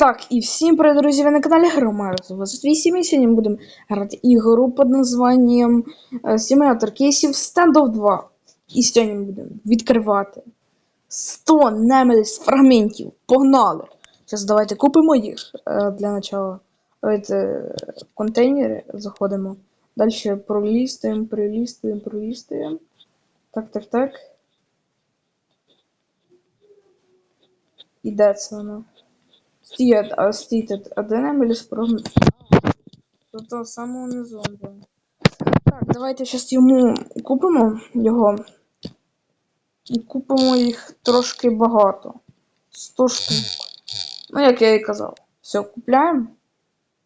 Так, і всім привіт, друзі, ви на каналі Громадо 28 і сьогодні ми будемо грати ігру під названням е, Симулятор кейсів Standoff 2. І сьогодні ми будемо відкривати 100 немеліс фрагментів. Погнали! Зараз давайте купимо їх е, для начала. Давайте е, контейнери заходимо. Далі пролістуємо, пролістуємо, пролістуємо. Так, так, так. І де це воно? Стій, а стійте, а де Немеліс прогн... Тобто самого він був. Так, давайте зараз йому купимо його. І купимо їх трошки багато. 100 штук. Ну, як я і казав. Все, купляємо.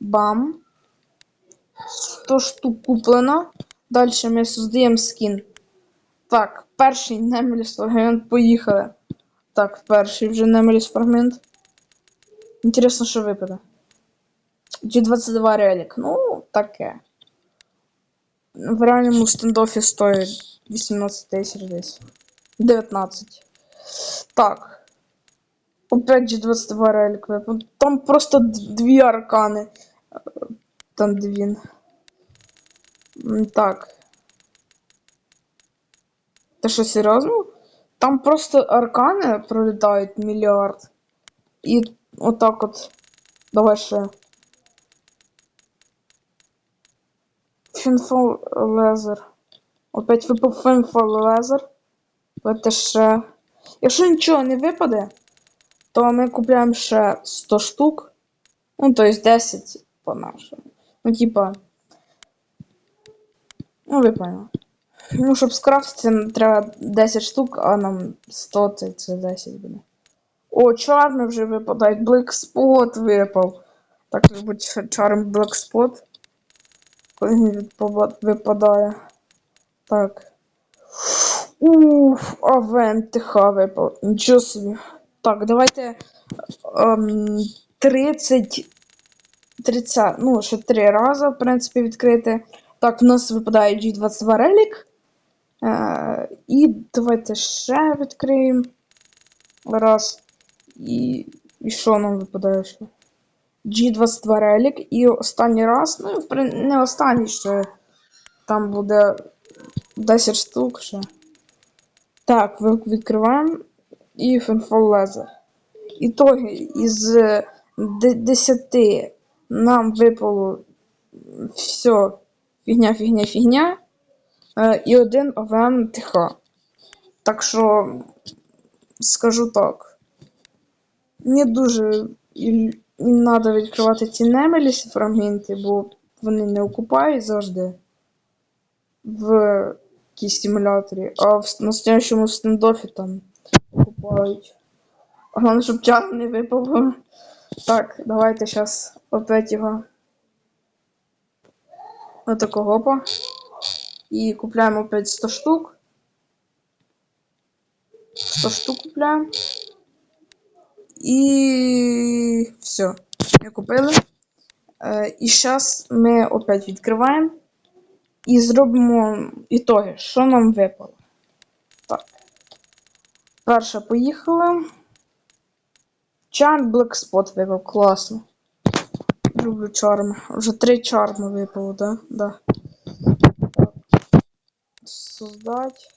Бам. 100 штук куплено. Далі ми создаємо скін. Так, перший Немеліс фрагмент. Поїхали. Так, перший вже Немеліс фрагмент. Інтересно, що випаде. G22 релік. Ну, таке. В реальному стендофі стоїть 18 тисяч десь. 19. Так. Опять G22 релік випав. Там просто д- дві аркани. Е, Там де він. М, Так. Ти що, серйозно? Там просто аркани пролітають мільярд. І отак от. Давай ще. Фінфол лезер. Опять випав фінфол лезер. Давайте ще. Якщо нічого не випаде, то ми купляємо ще 100 штук. Ну, то есть 10 по нашому. Ну, типа. Ну, ви поняли. Ну, щоб скрафтити, треба 10 штук, а нам 100 це, це 10 буде. О, чарми вже випадають. Spot випав. Так любить чарм Spot. Коли він випадає. Так. Уф, Авен ТХ випав. Нічого собі. Так, давайте. Ем, 30. 30. Ну, ще 3 рази, в принципі, відкрити. Так, в нас випадає G22 релік. Е, і давайте ще відкриємо. Раз. І, і що нам випадає ще? G22 релік. І останній раз, ну, не останній ще. Там буде 10 штук ще. Так, відкриваємо. І Фенфол Лезер. Ітоги із 10 нам випало все. Фігня, фігня, фігня. Е, і один ОВМ ТХ. Так що скажу так. Не дуже і, треба відкривати ці немелісі фрагменти, бо вони не окупають завжди в якійсь симуляторі, а в настоящому стендофі там окупають. Головне, щоб чар не випав. Так, давайте зараз опять його. Отакого по. І купляємо опять 100 штук. 100 штук купляємо. І все. Ми купили. Е, і зараз ми опять відкриваємо. І зробимо ітоги, що нам випало. Так. Перша поїхала. Чарм Black Spot випав, класно. Люблю чарм. Вже три чарми випало, да? Да. Так. Создать.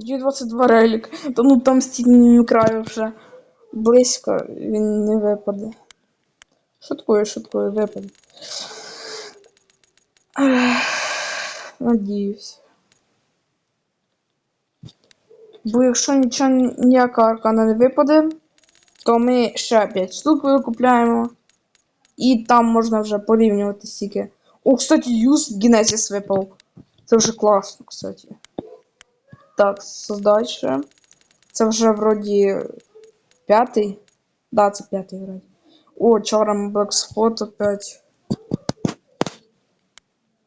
G22 релік. Та ну там стільки краю вже близько, він не випаде. Шуткую, шуткую, випаде. Надіюсь. Бо якщо нічого ніяка аркана не випаде, то ми ще 5 штук викупляємо. І там можна вже порівнювати стільки. О, кстати, Юз Генезіс випав. Це вже класно, кстати. Так, создать ще. Це вже вроді п'ятий. Да, це п'ятий вроді. О, Charm Black опять.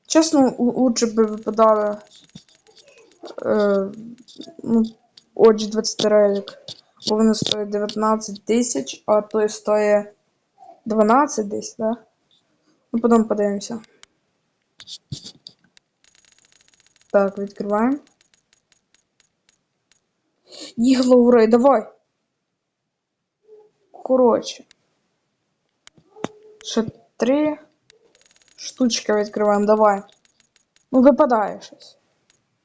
Чесно, лучше би випадали. Е, ну, Оджі 20 релік. Бо вони стоять 19 тисяч, а той стоїть 12 десь, да? Ну, потім подивимося. Так, відкриваємо. Їглоурей, давай. коротше. Ще три штучки відкриваємо, давай. Ну, випадає щось.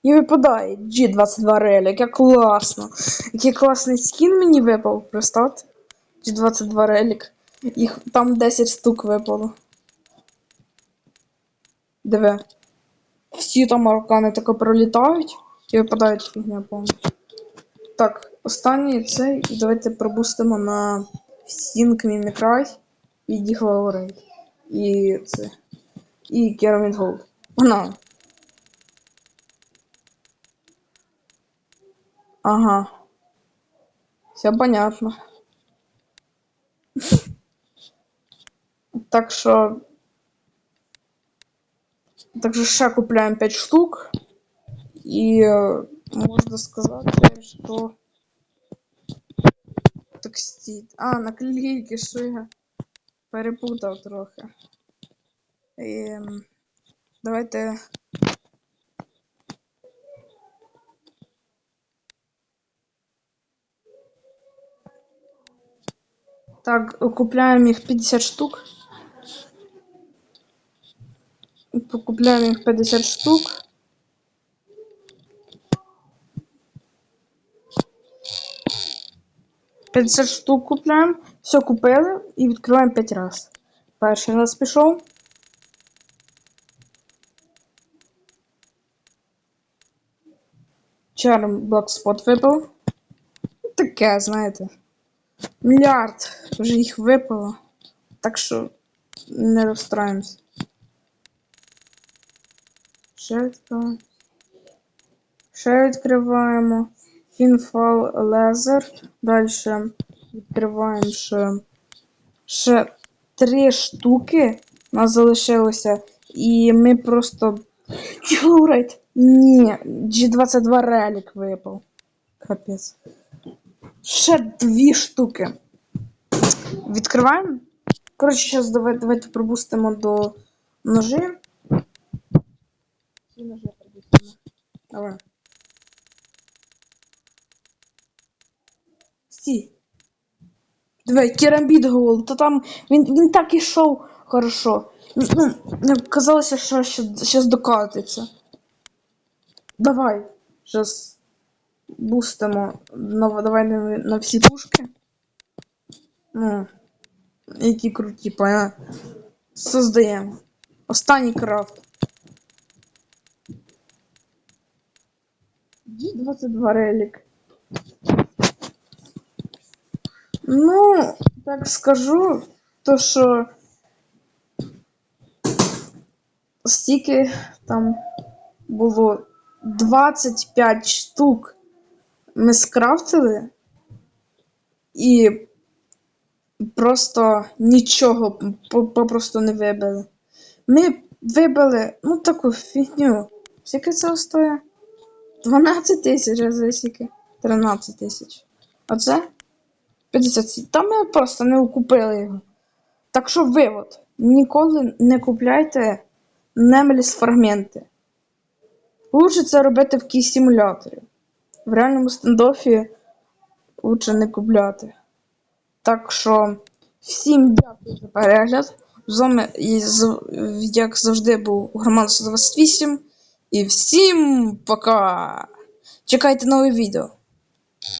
І випадає G22 релік, як класно. Який класний скін мені випав, представте. G22 релік. Їх там 10 штук випало. Диви. Всі там аркани тако пролітають і випадають фігня повністю. Так, останній цей, давайте пробустимо на Sync Mimicry і Діглаурей. І це. І Керамід Голд. Вона. Ага. Все понятно. Так що. Так що ще купляємо 5 штук. І можна сказати, що. Стіть. А, наклейки, що я перепутав трохи. Ем, давайте. Так, купляємо їх 50 штук. Покупляємо їх 50 штук. П'ятдесят штук купляємо. Все купили і відкриваємо 5 разів. Перший раз пішов. Black Spot випав. Таке, знаєте. Мільярд вже їх випало. Так що не розстраємося. Ще відкриваємо. Ще відкриваємо. Finfall Laser. Далі відкриваємо ще, ще три штуки. У нас залишилося. І ми просто. Чурать! Ні, G22 релік випав. Капець. Ще дві штуки. Відкриваємо. Коротше, зараз давайте, давайте пробустимо до ножи. Ці ножи пробустимо. Давай. Стій. Давай, керамбіт гол, то там він, він так ішов хорошо. Ну, казалося, що зараз докатиться. Давай. Зараз бустимо. Давай на, на всі пушки. Ну, які круті, поня. Создаємо. Останній крафт. G22 релік. Ну, так скажу, то що стільки там було 25 штук ми скрафтили і просто нічого попросту не вибили. Ми вибили ну таку фігню. Скільки це стоїть? 12 тисяч, а скільки? 13 тисяч. Оце? 50. Та ми просто не купили його. Так що вивод. Ніколи не купляйте немеліс фрагменти. Лучше це робити в якійсь симуляторі. В реальному стендофі лучше не купляти. Так що, всім дякую за перегляд. З вами, як завжди, був Громан 128. І всім пока! Чекайте нове відео.